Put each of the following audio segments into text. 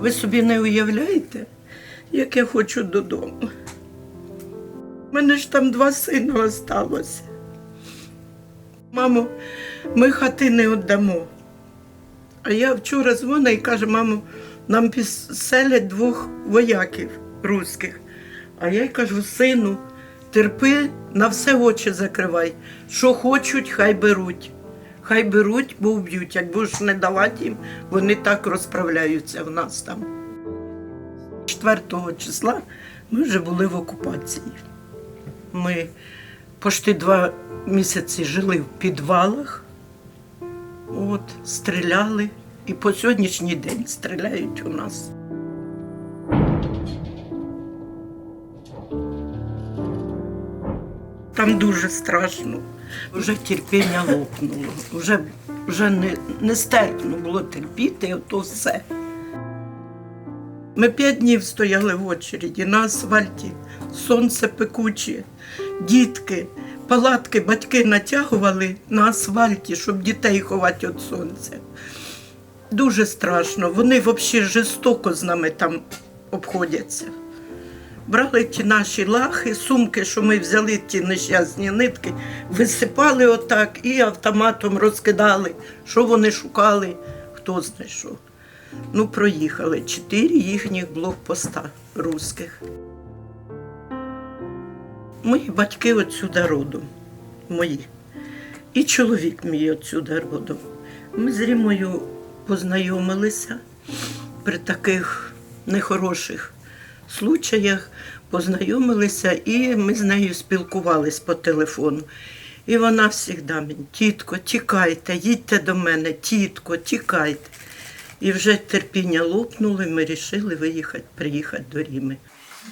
Ви собі не уявляєте, як я хочу додому. У мене ж там два сина залишилося. Мамо, ми хати не віддамо. А я вчора дзвонила і каже, мамо, нам підселять двох вояків русських. А я й кажу, сину, терпи, на все очі закривай. Що хочуть, хай беруть. Хай беруть, бо вб'ють. Як будеш не давати їм, вони так розправляються в нас там. 4 числа ми вже були в окупації. Ми почти два місяці жили в підвалах, от, стріляли. І по сьогоднішній день стріляють у нас. Там дуже страшно. Вже терпіння лопнуло. Вже, вже не, нестерпно було терпіти, ото все. Ми п'ять днів стояли в очереді на асфальті, сонце пекуче, дітки, палатки батьки натягували на асфальті, щоб дітей ховати від сонця. Дуже страшно. Вони взагалі жорстоко з нами там обходяться. Брали ті наші лахи, сумки, що ми взяли, ті нещасні нитки, висипали отак і автоматом розкидали, що вони шукали, хто знайшов. Ну, проїхали чотири їхніх блокпоста русських. Мої батьки отсюда родом, мої. І чоловік мій отсюда родом. Ми з Рімою познайомилися при таких нехороших случаях, познайомилися, і ми з нею спілкувались по телефону. І вона завжди мені, тітко, тікайте, їдьте до мене, тітко, тікайте. І вже терпіння лопнуло, і ми вирішили виїхати, приїхати до Ріми.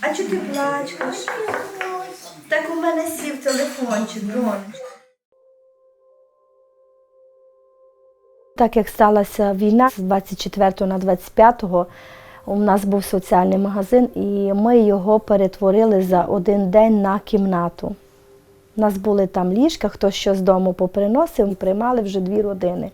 А чи ти плачеш? Так у мене сів телефончик, донечко. Так як сталася війна з 24 на 25, у нас був соціальний магазин, і ми його перетворили за один день на кімнату. У нас були там ліжка, хто що з дому поприносив, приймали вже дві родини.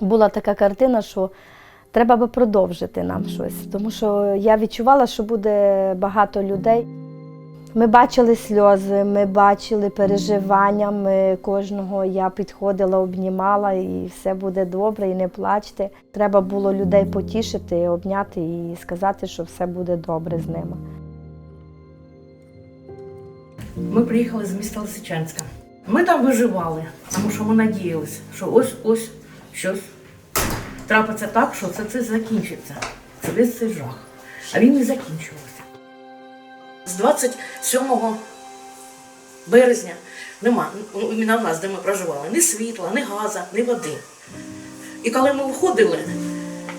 Була така картина, що треба би продовжити нам щось, тому що я відчувала, що буде багато людей. Ми бачили сльози, ми бачили переживання. Ми кожного я підходила, обнімала, і все буде добре, і не плачте. Треба було людей потішити, обняти і сказати, що все буде добре з ними. Ми приїхали з міста Лисичанська. Ми там виживали, тому що ми надіялися, що ось ось щось трапиться так, що це, це закінчиться. Це весь цей жах. А він не закінчувався. З 27 березня нема, іменно в нас, де ми проживали, ні світла, ні газу, ні води. І коли ми виходили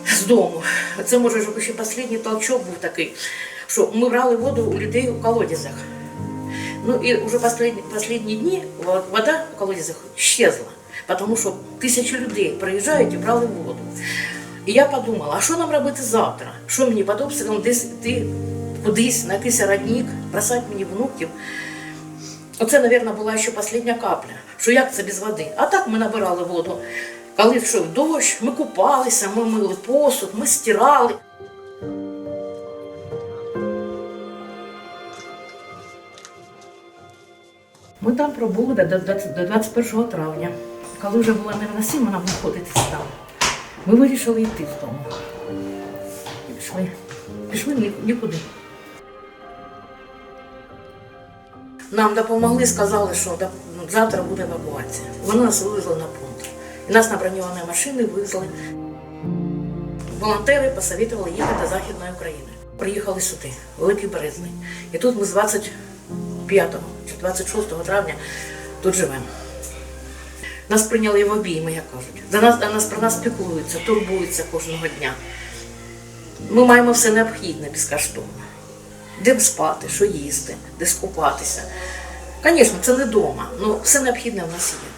з дому, це може ще останній толчок був такий, що ми брали воду у людей у колодязях. Ну уже последние, последние дни вода в колодезях исчезла, потому що тисячі людей приїжджають і брали воду. І я подумала, а що нам робити завтра? Що мені подобається десь йти кудись на якийсь родник, бросати мені внуків? Оце, мабуть, була ще остання капля. Що як це без води? А так ми набирали воду. Коли йшов дощ, ми купалися, ми мили посуд, ми стирали. Ми там пробули до, до, 20 до 21 травня. Коли вже було невиносимо нам виходити стало. Ми вирішили йти з дому. І пішли. Пішли нікуди. Нам допомогли, сказали, що ну, завтра буде евакуація. Вони нас вивезли на пункт. І нас на броньовані машини вивезли. Волонтери посоветували їхати до Західної України. Приїхали сюди, Великий Березний. І тут ми з 25 чи 26 травня тут живемо. Нас прийняли в обійми, як кажуть. За нас, за нас про нас піклуються, турбуються кожного дня. Ми маємо все необхідне безкоштовно. Де б спати, що їсти, де скупатися. Звісно, це не вдома, але все необхідне в нас є.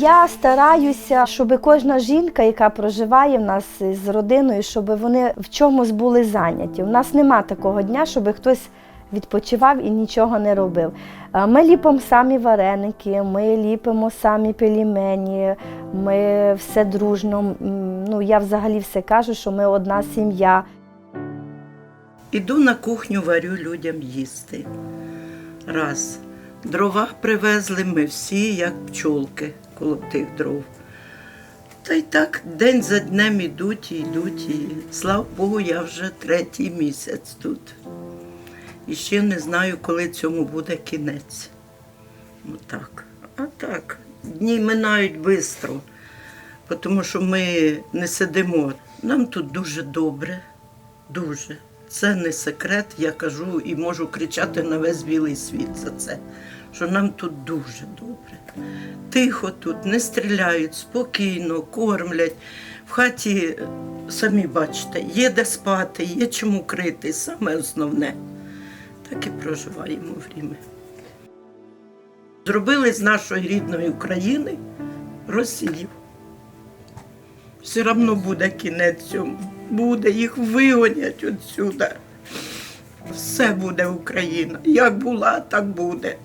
Я стараюся, щоб кожна жінка, яка проживає в нас з родиною, щоб вони в чомусь були зайняті. У нас нема такого дня, щоб хтось відпочивав і нічого не робив. Е, Ми ліпимо самі вареники, ми ліпимо самі пелімені, ми все дружно. Ну, я взагалі все кажу, що ми одна сім'я. Іду на кухню, варю людям їсти. Раз. Дрова привезли ми всі, як пчолки коло тих дров. Та й так день за днем ідуть і йдуть. І слава Богу, я вже третій місяць тут. І ще не знаю, коли цьому буде кінець. Отак. А так, дні минають швидко, тому що ми не сидимо. Нам тут дуже добре, дуже. Це не секрет, я кажу і можу кричати на весь білий світ за це, що нам тут дуже добре. Тихо тут, не стріляють, спокійно, кормлять. В хаті, самі бачите, є де спати, є чому крити, саме основне. Так і проживаємо время. Зробили з нашої рідної України Росію. Все одно буде кінець цьому. Буде, їх вигонять відсюди. Все буде Україна. Як була, так буде.